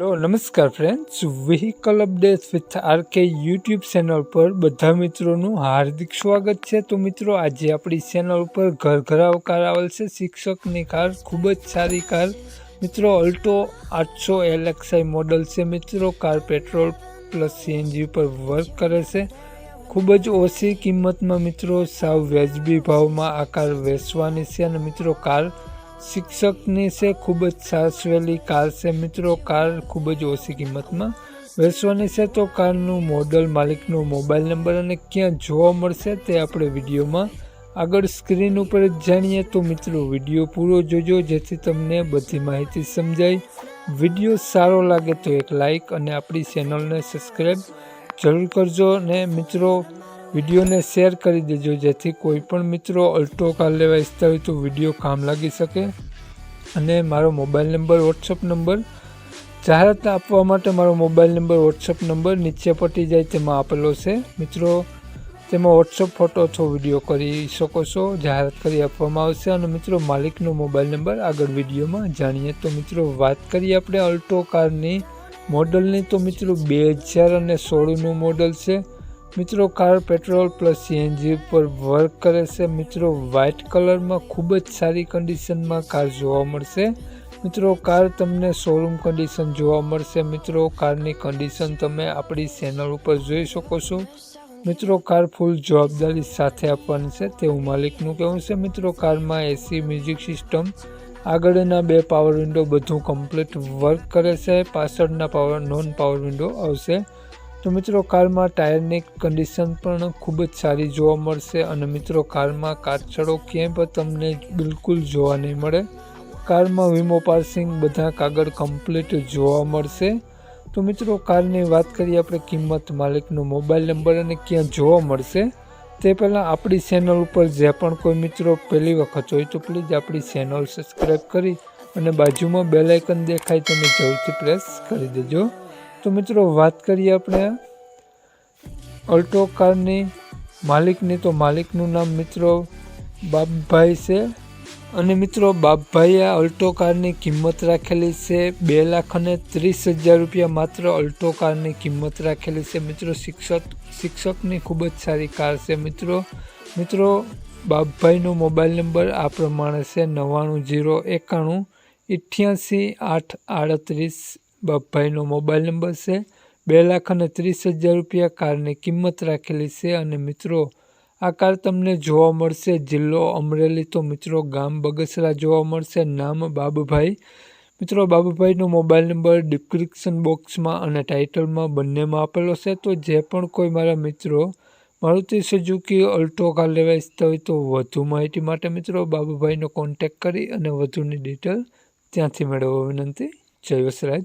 Hello, નમસ્કાર friends vehicle update with RK YouTube channel પર બધા મિત્રોનું હાર્દિક સ્વાગત છે. તો મિત્રો, આજે આપણી ચેનલ ઉપર ઘર કાર આવેલ છે. શિક્ષકની કાર, ખૂબ જ સારી કાર. મિત્રો અલ્ટો આઠસો એલએક્સઆઈ મોડલ છે. મિત્રો, કાર પેટ્રોલ પ્લસ સીએનજી ઉપર વર્ક કરે છે. ખૂબ જ ઓછી કિંમતમાં મિત્રો સાવ વ્યાજબી ભાવમાં આ કાર વેચવાની છે. અને મિત્રો, કાર શિક્ષકની છે ખૂબ જ સાસવેલી કાર છે. મિત્રો, કાર ખૂબ જ ઓછી કિંમતમાં વેચવાની છે તો કારનું મોડલ માલિકનો મોબાઈલ નંબર અને ક્યાં જોવા મળશે તે આપણે વિડીયોમાં આગળ સ્ક્રીન ઉપર જ જાણીએ. તો મિત્રો, વીડિયો પૂરો જોજો, જેથી તમને બધી માહિતી સમજાય. વીડિયો સારો લાગે તો એક લાઈક અને આપણી ચેનલને સબસ્ક્રાઈબ જરૂર કરજો. અને મિત્રો વિડીયોને શેર કરી દેજો, જેથી કોઈ પણ મિત્રો અલ્ટો કાર લેવા ઈચ્છતા હોય તો વીડિયો કામ લાગી શકે. અને મારો મોબાઈલ નંબર, વોટ્સઅપ નંબર, જાહેરાત આપવા માટે મારો મોબાઈલ નંબર, વોટ્સઅપ નંબર નીચે પટી જાય તેમાં આપેલો છે. મિત્રો, તેમાં વોટ્સઅપ ફોટો અથવા વીડિયો કરી શકો છો, જાહેરાત કરી આપવામાં આવશે. અને મિત્રો, માલિકનો મોબાઈલ નંબર આગળ વિડીયોમાં જાણીએ. તો મિત્રો, વાત કરીએ આપણે અલ્ટો કારની મોડલની. તો મિત્રો, બે હજાર અને સોળનું મોડલ છે. મિત્રો કાર પેટ્રોલ પ્લસ સીએનજી પર વર્ક કરે છે. મિત્રો વ્હાઇટ કલરમાં ખૂબ જ સારી કન્ડિશનમાં કાર જોવા મળશે. મિત્રો કાર તમને શોરૂમ કન્ડિશન જોવા મળશે. મિત્રો કારની કન્ડિશન તમે આપણી ચેનલ ઉપર જોઈ શકો છો. મિત્રો કાર ફૂલ જવાબદારી સાથે આપવાની છે. તેવું માલિકનું કહેવું છે. મિત્રો કારમાં એસી મ્યુઝિક સિસ્ટમ આગળના બે પાવર વિન્ડો બધું કમ્પ્લીટ વર્ક કરે છે. પાછળના પાવર નોન પાવર વિન્ડો આવશે. તો મિત્રો કારમાં ટાયરની કન્ડિશન પણ ખૂબ જ સારી જોવા મળશે અને મિત્રો કારમાં કાચડો ક્યાંય પણ તમને બિલકુલ જોવા નહીં મળે. કારમાં વીમો, પાર્સિંગ બધા કાગળ કમ્પ્લીટ જોવા મળશે. તો મિત્રો કારની વાત કરીએ આપણે કિંમત માલિકનો મોબાઈલ નંબર અને ક્યાં જોવા મળશે. તે પહેલાં આપણી ચેનલ ઉપર જે પણ કોઈ મિત્રો પહેલી વખત હોય તો પ્લીઝ આપણી ચેનલ સબસ્ક્રાઈબ કરી અને બાજુમાં બેલાઇકન દેખાય તેને જરૂરથી પ્રેસ કરી દેજો. તો મિત્રો વાત કરીએ આપણે અલ્ટો કારની માલિકની. તો માલિકનું નામ મિત્રો બાપભાઈ છે. અને મિત્રો બાપભાઈએ અલ્ટો કારની કિંમત રાખેલી છે બે લાખ અને ત્રીસ હજાર રૂપિયા માત્ર અલ્ટો કારની કિંમત રાખેલી છે. મિત્રો શિક્ષક, શિક્ષકની ખૂબ જ સારી કાર છે મિત્રો. મિત્રો બાપભાઈનો મોબાઈલ નંબર આ પ્રમાણે છે નવ્વાણું જીરો એકાણું અઠ્યાસી આઠ આડત્રીસ બાપભાઈનો મોબાઈલ નંબર છે. બે લાખ અને ત્રીસ હજાર રૂપિયા કારની કિંમત રાખેલી છે અને મિત્રો, આ કાર તમને જોવા મળશે. જિલ્લો અમરેલી તો મિત્રો ગામ બગસરા જોવા મળશે. નામ બાબુભાઈ. મિત્રો, બાબુભાઈનો મોબાઈલ નંબર ડિસ્ક્રિપ્શન બોક્સમાં અને ટાઇટલમાં બંનેમાં આપેલો છે. તો જે પણ કોઈ મારા મિત્રો મારુતિ સુઝુકી, અલ્ટો કાર લેવા ઇચ્છતા હોય તો વધુ માહિતી માટે મિત્રો બાબુભાઈનો કોન્ટેક કરી અને વધુની ડિટેલ ત્યાંથી મેળવવા વિનંતી. જય વસરાજ.